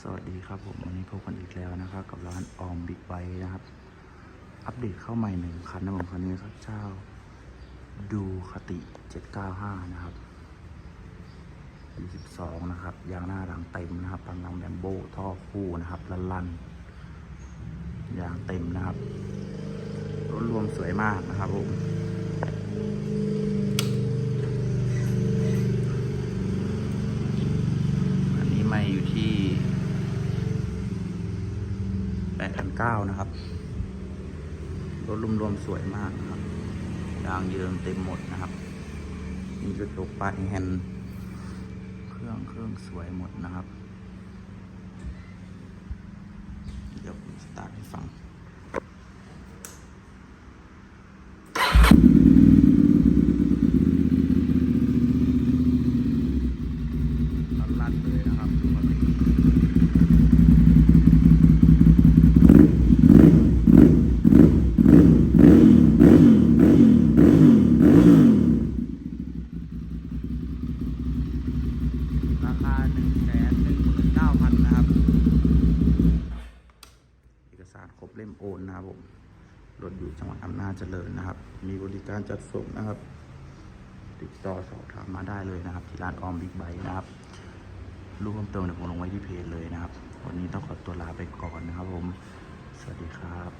สวัสดีครับผมวันนี้พบกันอีกแล้วนะครับ กับร้านออมบิ๊กไบนะครับ อัปเดตเข้าใหม่หนึ่งคันนะผมคันนี้ครับเจ้าดูคติ795 นะครับปี12นะครับยางหน้าหลังเต็มนะครับปังลังแบมโบท่อคู่นะครับลันลันยางเต็มนะครับรถรวมสวยมากนะครับผม 8,900นะครับ รถรวมๆสวยมากนะครับยางเยิงเต็มหมดนะครับ มีกระจกปาดแฮนเครื่องเครื่องสวยหมดนะครับ ราคา1นึ่งแสนหนึ่งหมื่นเก้าพันนะครับ เอกสารครบเล่มโอนนะครับผมรถอยู่จังหวัดอำนาจเจริญนะครับ มีบริการจัดส่งนะครับ ติดต่อสอบถามมาได้เลยนะครับ ที่ร้านออมบิ๊กไบค์นะครับรูปเพิ่มเติมเดี๋ยวผมลงไว้ที่เพจเลยนะครับ วันนี้ต้องขอตัวลาไปก่อนนะครับผม สวัสดีครับ